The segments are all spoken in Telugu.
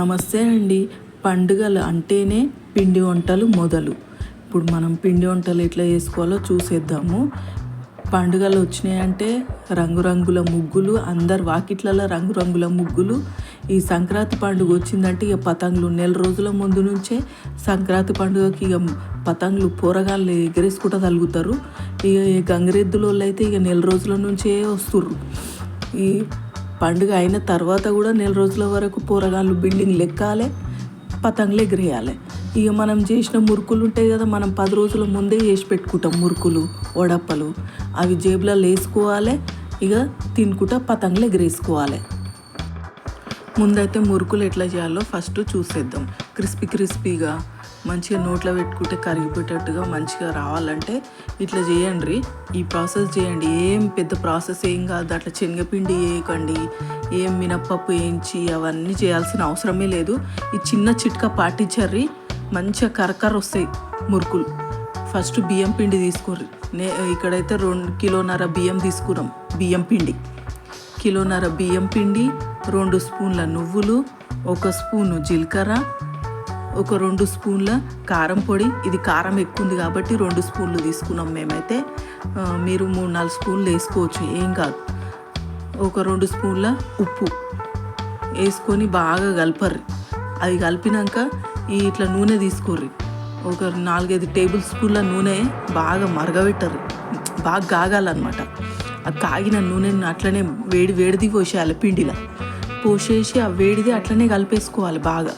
నమస్తే అండి. పండుగలు అంటేనే పిండి వంటలు మొదలు. ఇప్పుడు మనం పిండి వంటలు ఎట్లా చేసుకోవాలో చూసేద్దాము. పండుగలు వచ్చినాయంటే రంగురంగుల ముగ్గులు అందరు వాకిట్లలో రంగురంగుల ముగ్గులు. ఈ సంక్రాంతి పండుగ వచ్చిందంటే ఇక పతంగులు. నెల రోజుల ముందు నుంచే సంక్రాంతి పండుగకి ఇక పతంగులు పోరగాళ్ళు ఎగరేసుకుంటూ తలుగుతారు ఇక ఈ గంగిరెద్దుల వాళ్ళు అయితే ఇక నెల రోజుల నుంచే వస్తుర్రు. ఈ పండుగ అయిన తర్వాత కూడా నెల రోజుల వరకు పోరగాళ్ళు బిల్డింగ్లు ఎక్కాలి పతంగులు ఎగిరేయాలి. ఇక మనం చేసిన మురుకులు ఉంటాయి కదా మనం పది రోజుల ముందే చేసి పెట్టుకుంటాం మురుకులు వడప్పలు. అవి జేబులలో వేసుకోవాలి ఇక తినుకుంటా పతంగులు ఎగిరేసుకోవాలి. ముందైతే మురుకులు ఎట్లా చేయాలో ఫస్ట్ చూసేద్దాం. క్రిస్పీ క్రిస్పీగా మంచిగా నోట్లో పెట్టుకుంటే కరిగిపోయేటట్టుగా మంచిగా రావాలంటే ఇట్లా చేయండి. ఈ ప్రాసెస్ చేయండి. ఏం పెద్ద ప్రాసెస్ ఏం కాదు. అట్లా శనగపిండి వేయకండి. ఏం మినప్పప్పు వేయించి అవన్నీ చేయాల్సిన అవసరమే లేదు. ఈ చిన్న చిట్కా పాటించర్రి. మంచిగా కరకర వస్తాయి మురుకులు. ఫస్ట్ బియ్యం పిండి తీసుకోర్రి. నే ఇక్కడైతే రెండు కిలోన్నర బియ్యం తీసుకున్నాం. బియ్యం పిండి. కిలోన్నర బియ్యం పిండి రెండు స్పూన్ల నువ్వులు ఒక స్పూను జీలకర్ర ఒక రెండు స్పూన్ల కారం పొడి. ఇది కారం ఎక్కువ ఉంది కాబట్టి రెండు స్పూన్లు తీసుకున్నాం మేమైతే. మీరు మూడు నాలుగు స్పూన్లు వేసుకోవచ్చు ఏం కాదు. ఒక రెండు స్పూన్ల ఉప్పు వేసుకొని బాగా కలపర్రి. అది కలిపినాక ఈ ఇట్లా నూనె తీసుకోర్రి. ఒక నాలుగైదు టేబుల్ స్పూన్ల నూనె బాగా మరగబెట్టరు బాగా కాగాలన్నమాట. ఆ కాగిన నూనెని అట్లనే వేడి వేడిది పోసేయాలి పిండిలో. పోసేసి ఆ వేడిది అట్లనే కలిపేసుకోవాలి బాగా.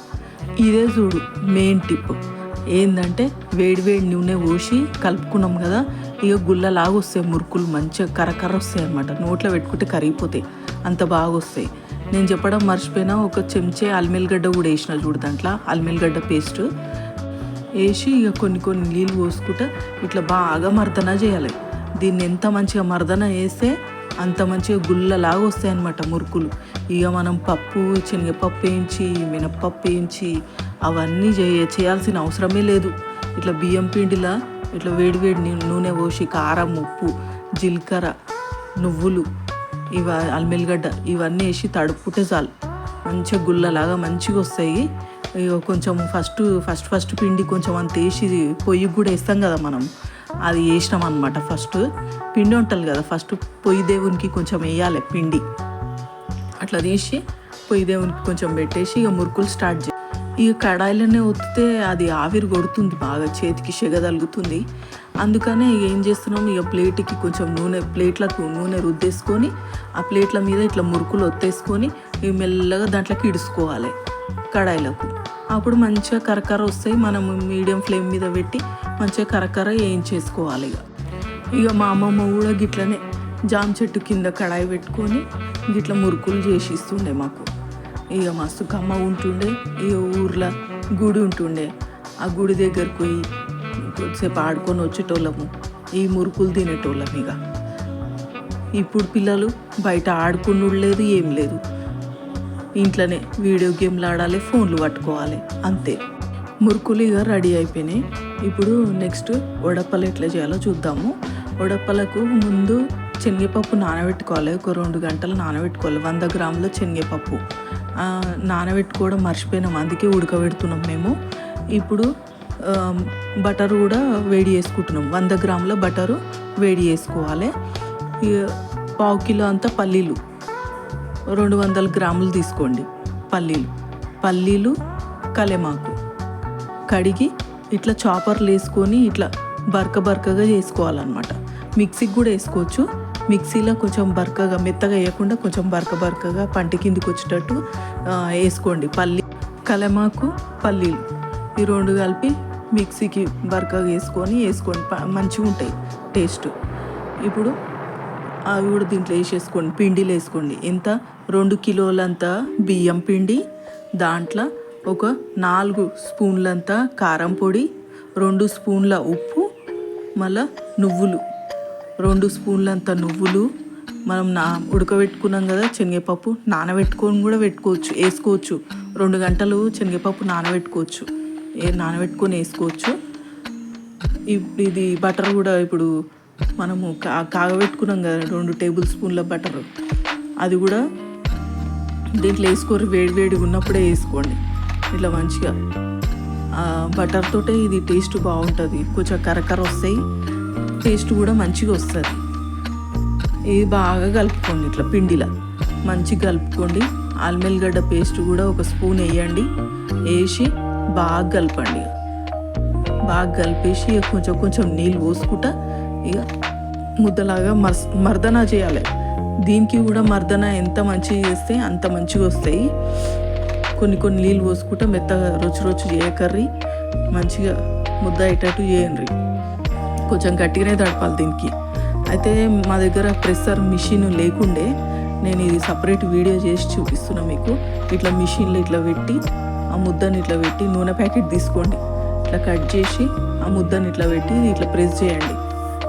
ఇదే చూడు మెయిన్ టిప్ ఏంటంటే వేడి వేడి నూనె పోసి కలుపుకున్నాం కదా ఇక గుల్లలాగా వస్తాయి మురుకులు మంచిగా కరకర వస్తాయి అనమాట నోట్లో పెట్టుకుంటే కరిగిపోతాయి. అంత బాగా వస్తాయి. నేను చెప్పడం మర్చిపోయినా ఒక చెంచే అల్మిల్గడ్డ కూడా వేసిన చూడు దాంట్లో అల్మిల్గడ్డ పేస్ట్ వేసి ఇక కొన్ని కొన్ని నీళ్ళు పోసుకుంటే ఇట్లా బాగా మర్దన చేయాలి. దీన్ని ఎంత మంచిగా మర్దన వేస్తే అంత మంచిగా గుల్లలాగా వస్తాయి అన్నమాట మురుకులు. ఇక మనం పప్పు శనగపప్పు వేయించి మినప్పప్పు వేయించి అవన్నీ చేయ చేయాల్సిన అవసరమే లేదు. ఇట్లా బియ్యం పిండిలా ఇట్లా వేడి వేడి నూనె పోసి కారం ఉప్పు జీలకర్ర నువ్వులు ఇవ అల్మెల్లిగడ్డ ఇవన్నీ వేసి తడుపుకుంటే చాలు. మంచిగా గుల్లలాగా మంచిగా వస్తాయి. కొంచెం ఫస్ట్ ఫస్ట్ ఫస్ట్ పిండి కొంచెం అంత వేసి పొయ్యికి కూడా వేస్తాం కదా మనం. అది వేసినాం అనమాట ఫస్ట్. పిండి ఉంటుంది కదా ఫస్ట్ పొయ్యి దేవునికి కొంచెం వేయాలి పిండి. అట్లా తీసి పొయ్యి దేవునికి కొంచెం పెట్టేసి ఇక మురుకులు స్టార్ట్ చేయి ఇక కడాయిలోనే ఒత్తితే అది ఆవిరి కొడుతుంది బాగా చేతికి సెగ తలుగుతుంది. అందుకనే ఏం చేస్తున్నాం ఇక ప్లేట్కి కొంచెం నూనె ప్లేట్లకు నూనె రుద్దేసుకొని ఆ ప్లేట్ల మీద ఇట్లా మురుకులు ఒత్తేసుకొని ఇవి మెల్లగా దాంట్లోకి ఇడుచుకోవాలి కడాయిలకు. అప్పుడు మంచిగా కరకర వస్తాయి మనం మీడియం ఫ్లేమ్ మీద పెట్టి మంచిగా కరకర వేయించేసుకోవాలి ఇక. ఇక మా అమ్మమ్మ కూడా గిట్లనే జామ చెట్టు కింద కడాయి పెట్టుకొని గిట్ల మురుకులు చేసి ఇస్తుండే మాకు. ఇక మస్తు కమ్మ ఉంటుండే ఇక ఊర్లో గుడి ఉంటుండే. ఆ గుడి దగ్గరకు పోయి కొద్దిసేపు ఆడుకొని వచ్చేటోళ్ళము ఈ మురుకులు తినేటోళ్ళం ఇక. ఇప్పుడు పిల్లలు బయట ఆడుకునుడు లేదు ఏం లేదు. ఇంట్లోనే వీడియో గేమ్లు ఆడాలి ఫోన్లు పట్టుకోవాలి అంతే. మురుకులు ఇక రెడీ అయిపోయినాయి. ఇప్పుడు నెక్స్ట్ వడపలు ఎట్లా చేయాలో చూద్దాము. వడపలకు ముందు శనగపప్పు నానబెట్టుకోవాలి. ఒక రెండు గంటలు నానబెట్టుకోవాలి. వంద గ్రాముల శనగపప్పు. నానబెట్టుకోవడం మర్చిపోయినాం. అందుకే ఉడకబెడుతున్నాం మేము. ఇప్పుడు బటర్ కూడా వేడి చేసుకుంటున్నాం. వంద గ్రాముల బటరు వేడి చేసుకోవాలి. ఇక పావు కిలో అంతా పల్లీలు. రెండు వందల గ్రాములు తీసుకోండి. పల్లీలు. పల్లీలు కలెమాకు. కడిగి ఇట్లా చాపర్లు వేసుకొని ఇట్లా బరక బరకగా చేసుకోవాలన్నమాట. మిక్సీకి కూడా వేసుకోవచ్చు. మిక్సీలో కొంచెం బరకగా మెత్తగా వేయకుండా కొంచెం బరక బరకగా పంట కిందికి వచ్చేటట్టు వేసుకోండి. పల్లి కలమాకు పల్లీలు. ఈ రెండు కలిపి మిక్సీకి బరకగా వేసుకొని వేసుకోండి. మంచిగా ఉంటాయి టేస్ట్. ఇప్పుడు అవి కూడా దీంట్లో వేసేసుకోండి. పిండిలు వేసుకోండి. ఎంత? రెండు కిలోలంత బియ్యం పిండి దాంట్లో ఒక నాలుగు స్పూన్లంత కారం పొడి రెండు స్పూన్ల ఉప్పు మళ్ళా నువ్వులు. రెండు స్పూన్లంత నువ్వులు. మనం నా ఉడకబెట్టుకున్నాం కదా శనగపప్పు నానబెట్టుకొని కూడా పెట్టుకోవచ్చు వేసుకోవచ్చు. రెండు గంటలు శనగపప్పు నానబెట్టుకోవచ్చు. ఏ నానబెట్టుకొని వేసుకోవచ్చు. ఇది బటర్ కూడా ఇప్పుడు మనము కా కాగబెట్టుకున్నాం కదా రెండు టేబుల్ స్పూన్ల బటర్. అది కూడా దీంట్లో వేసుకోరు వేడి వేడిగా ఉన్నప్పుడే వేసుకోండి. ఇట్లా మంచిగా బటర్తోటే బటర్ తోటే ఇది టేస్ట్ బాగుంటుంది. కొంచెం కరకర వస్తాయి టేస్ట్ కూడా మంచిగా వస్తుంది. ఇది బాగా కలుపుకోండి ఇట్లా పిండిలా. మంచిగా కలుపుకోండి. ఆల్మెల్గడ్డ పేస్ట్ కూడా ఒక స్పూన్ వేయండి. వేసి బాగా కలపండి బాగా కలిపేసి కొంచెం కొంచెం నీళ్ళు పోసుకుంటా ఇక ముద్దలాగా మర్స్ మర్దన చేయాలి. దీనికి కూడా మర్దన ఎంత మంచిగా చేస్తే అంత మంచిగా వస్తాయి. కొన్ని కొన్ని నీళ్ళు పోసుకుంటా మెత్తగా రుచి రుచి కర్రీ మంచిగా ముద్ద అయ్యేటట్టు చేయండి. కొంచెం గట్టిగానే తడపాలి దీనికి. అయితే మా దగ్గర ప్రెసర్ మిషన్ లేకుండే నేను ఇది సపరేట్ వీడియో చేసి చూపిస్తున్నా మీకు. ఇట్లా మిషన్లు ఇట్లా పెట్టి ఆ ముద్దని ఇట్లా పెట్టి నూనె ప్యాకెట్ తీసుకోండి. ఇట్లా కట్ చేసి ఆ ముద్దని ఇట్లా పెట్టి ఇట్లా ప్రెస్ చేయండి.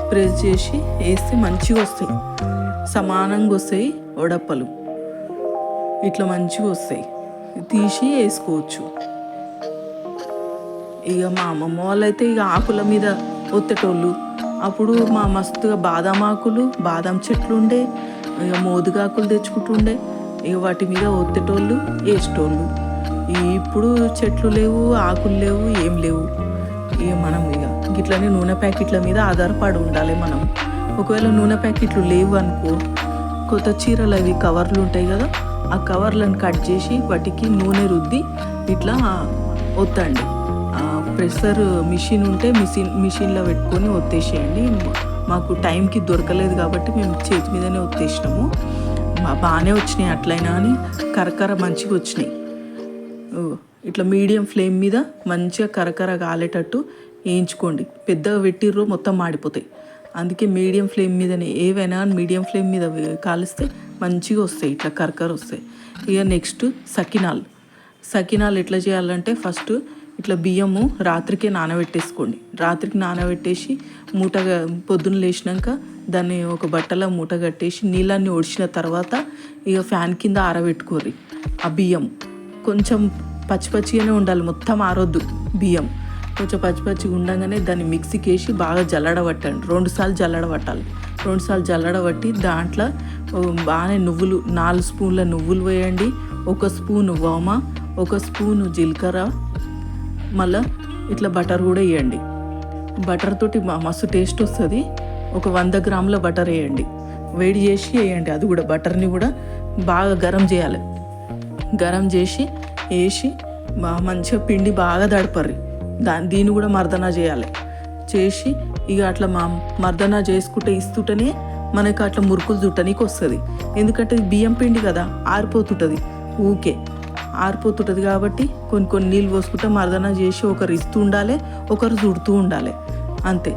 ప్రెస్ చేసి వేస్తే మంచిగా వస్తాయి. సమానంగా వస్తాయి వడప్పలు. ఇట్లా మంచిగా వస్తాయి. తీసి వేసుకోవచ్చు. ఇక మా అమ్మమ్మ వాళ్ళైతే ఇక ఆకుల మీద ఒత్తేటోళ్ళు. అప్పుడు మా మస్తుగా బాదాం ఆకులు బాదాం చెట్లు ఉండే ఇక మోదుగాకులు తెచ్చుకుంటుండే ఇక వాటి మీద ఒత్తేటోళ్ళు వేసేటోళ్ళు. ఇప్పుడు చెట్లు లేవు ఆకులు లేవు ఏం లేవు. ఇక మనం ఇక గిట్లనే నూనె ప్యాకెట్ల మీద ఆధారపడి ఉండాలి మనం. ఒకవేళ నూనె ప్యాకెట్లు లేవు అనుకో కొత్త చీరలు అవి కవర్లు ఉంటాయి కదా ఆ కవర్లను కట్ చేసి వాటికి నూనె రుద్ది ఇట్లా ఒత్తండి. ప్రెషర్ మిషన్ ఉంటే మిషన్ మిషన్లో పెట్టుకొని ఒత్తేసేయండి. మాకు టైంకి దొరకలేదు కాబట్టి మేము చేతి మీదనే ఒత్తేసినాము. మా- బాగానే వచ్చినాయి అట్లయినా అని కరకర మంచిగా వచ్చినాయి. ఇట్లా మీడియం ఫ్లేమ్ మీద మంచిగా కరకర కాలేటట్టు వేయించుకోండి. పెద్దగా పెట్టిర్రో మొత్తం మాడిపోతాయి. అందుకే మీడియం ఫ్లేమ్ మీదనే ఏవైనా మీడియం ఫ్లేమ్ మీద కాలిస్తే మంచిగా వస్తాయి ఇట్లా కరకర వస్తాయి. ఇక నెక్స్ట్ సకినాలు. సకినాలు ఎట్లా చేయాలంటే ఫస్ట్ ఇట్లా బియ్యము రాత్రికే నానబెట్టేసుకోండి. రాత్రికి నానబెట్టేసి మూటగా పొద్దున్న లేచినాక దాన్ని ఒక బట్టలో మూట కట్టేసి నీళ్ళన్ని ఒడిచిన తర్వాత ఇక ఫ్యాన్ కింద ఆరబెట్టుకోర్రి. ఆ బియ్యం కొంచెం పచ్చి పచ్చిగానే ఉండాలి మొత్తం ఆరొద్దు బియ్యం. కొంచెం పచ్చి పచ్చిగా ఉండగానే దాన్ని మిక్సీకి వేసి బాగా జల్లడబట్టండి రెండుసార్లు జల్లడబట్టాలి. రెండు సార్లు జల్లడబట్టి దాంట్లో బాగానే నువ్వులు నాలుగు స్పూన్ల నువ్వులు వేయండి. ఒక స్పూను వామ ఒక స్పూను జీలకర్ర మళ్ళా ఇట్లా బటర్ కూడా వేయండి. బటర్ తోటి మస్తు టేస్ట్ వస్తుంది. ఒక వంద గ్రాముల బటర్ వేయండి. వేడి చేసి వేయండి. అది కూడా బటర్ని కూడా బాగా గరం చేయాలి. గరం చేసి వేసి మంచిగా పిండి బాగా దడపర్రి దా దీన్ని కూడా మర్దన చేయాలి. చేసి ఇక అట్లా మా మర్దన చేసుకుంటే ఇస్తుంటేనే మనకు అట్లా మురుకులు చుట్టనీకి వస్తుంది. ఎందుకంటే ఇది బియ్యం పిండి కదా ఆరిపోతుంటుంది. ఊకే ఆరిపోతుంటుంది కాబట్టి కొన్ని కొన్ని నీళ్ళు పోసుకుంటే మర్దన చేసి ఒకరు ఇస్తూ ఉండాలి ఒకరు చుడుతూ ఉండాలి. అంతే.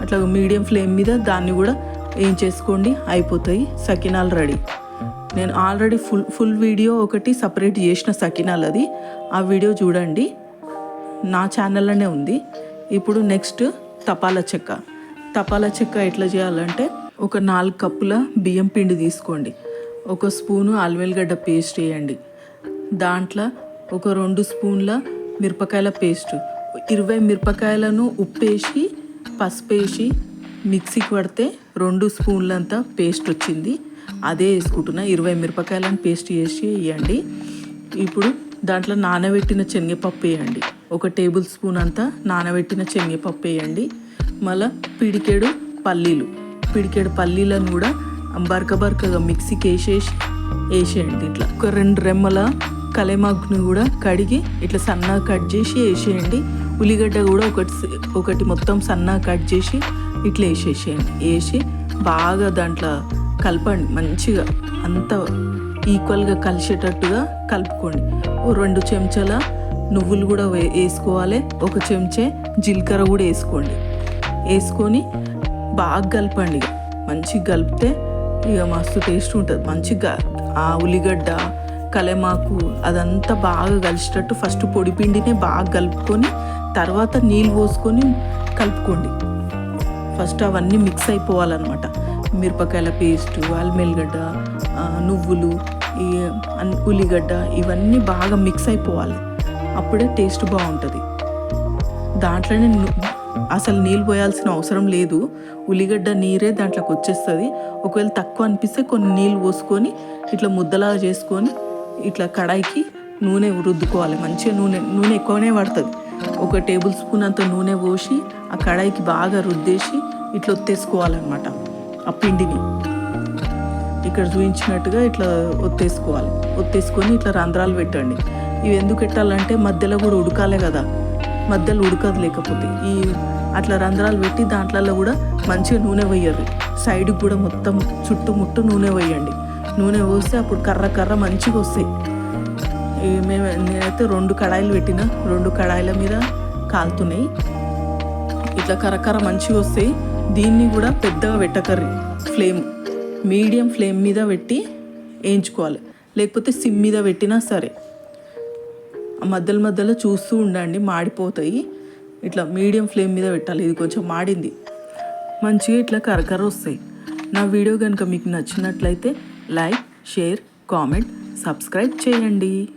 అట్లా మీడియం ఫ్లేమ్ మీద దాన్ని కూడా ఏం చేసుకోండి అయిపోతాయి సకినాలు రెడీ. నేను ఆల్రెడీ ఫుల్ ఫుల్ వీడియో ఒకటి సపరేట్ చేసిన సకినాలు అది. ఆ వీడియో చూడండి. నా ఛానల్లోనే ఉంది. ఇప్పుడు నెక్స్ట్ తపాలా చెక్క. తపాలా చెక్క ఎట్లా చేయాలంటే ఒక నాలుగు కప్పుల బియ్యం పిండి తీసుకోండి. ఒక స్పూను అల్వెల్గడ్డ పేస్ట్ వేయండి. దాంట్లో ఒక రెండు స్పూన్ల మిరపకాయల పేస్ట్. ఇరవై మిరపకాయలను ఉప్పేసి పసుపు వేసి మిక్సీకి పడితే రెండు స్పూన్లంతా పేస్ట్ వచ్చింది. అదే వేసుకుంటున్నా. ఇరవై మిరపకాయలను పేస్ట్ చేసి వేయండి. ఇప్పుడు దాంట్లో నానబెట్టిన శనగపప్పు వేయండి. ఒక టేబుల్ స్పూన్ అంతా నానబెట్టిన శనగపప్పు వేయండి. మళ్ళీ పిడికేడు పల్లీలు. పిడికేడు పల్లీలను కూడా బరక బరకగా మిక్సీకి వేసేసి వేసేయండి ఇట్లా. ఒక రెండు రెమ్మల కలేమాకుని కూడా కడిగి ఇట్లా సన్నగా కట్ చేసి వేసేయండి. ఉల్లిగడ్డ కూడా ఒకటి ఒకటి మొత్తం సన్నగా కట్ చేసి ఇట్లా వేసేసేయండి. వేసి బాగా దాంట్లో కలపండి మంచిగా. అంత ఈక్వల్గా కలిసేటట్టుగా కలుపుకోండి. ఓ రెండు చెంచాల నువ్వులు కూడా వే వేసుకోవాలి. ఒక చెంచే జీలకర్ర కూడా వేసుకోండి. వేసుకొని బాగా కలపండి ఇక. మంచిగా కలిపితే ఇక మస్తు టేస్ట్ ఉంటుంది. మంచిగా ఆ ఉల్లిగడ్డ కలెమాకు అదంతా బాగా కలిసేటట్టు ఫస్ట్ పొడి పిండినే బాగా కలుపుకొని తర్వాత నీళ్ళు పోసుకొని కలుపుకోండి. ఫస్ట్ అవన్నీ మిక్స్ అయిపోవాలన్నమాట. మిరపకాయల పేస్ట్ అల్మెల్గడ్డ నువ్వులు ఈ ఉల్లిగడ్డ ఇవన్నీ బాగా మిక్స్ అయిపోవాలి. అప్పుడే టేస్ట్ బాగుంటుంది. దాంట్లోనే అసలు నీళ్ళు పోయాల్సిన అవసరం లేదు. ఉల్లిగడ్డ నీరే దాంట్లోకి వచ్చేస్తుంది. ఒకవేళ తక్కువ అనిపిస్తే కొన్ని నీళ్ళు పోసుకొని ఇట్లా ముద్దలాగా చేసుకొని ఇట్లా కడాయికి నూనె రుద్దుకోవాలి. మంచిగా నూనె నూనె ఎక్కువనే పడుతుంది. ఒక టేబుల్ స్పూన్ అంత నూనె పోసి ఆ కడాయికి బాగా రుద్దేసి ఇట్లా ఒత్తేసుకోవాలన్నమాట. ఆ పిండిని. ఇక్కడ చూపించినట్టుగా ఇట్లా ఒత్తేసుకోవాలి. ఒత్తేసుకొని ఇట్లా రంధ్రాలు పెట్టండి. ఇవి ఎందుకు పెట్టాలంటే మధ్యలో కూడా ఉడకాలే కదా. మధ్యలో ఉడకదు లేకపోతే. ఈ అట్లా రంధ్రాలు పెట్టి దాంట్లో కూడా మంచిగా నూనె వేయరు. సైడ్కి కూడా మొత్తం చుట్టుముట్టు నూనె వేయండి. నూనె పోస్తే అప్పుడు కర్ర కర్ర మంచిగా వస్తాయి. మేము నేనైతే రెండు కడాయిలు పెట్టిన. రెండు కడాయిల మీద కాలుతున్నాయి. ఇట్లా కర్రకర్ర మంచిగా వస్తాయి. దీన్ని కూడా పెద్దగా పెట్టకర్రి. ఫ్లేమ్. మీడియం ఫ్లేమ్ మీద పెట్టి వేయించుకోవాలి. లేకపోతే సిమ్ మీద పెట్టినా సరే. మధ్యలో మధ్యలో చూస్తూ ఉండండి మాడిపోతాయి. ఇట్లా మీడియం ఫ్లేమ్ మీద పెట్టాలి. ఇది కొంచెం మాడింది. మంచిగా ఇట్లా కరకర వస్తాయి. నా వీడియో కనుక మీకు నచ్చినట్లయితే లైక్ షేర్ కామెంట్ సబ్స్క్రైబ్ చేయండి.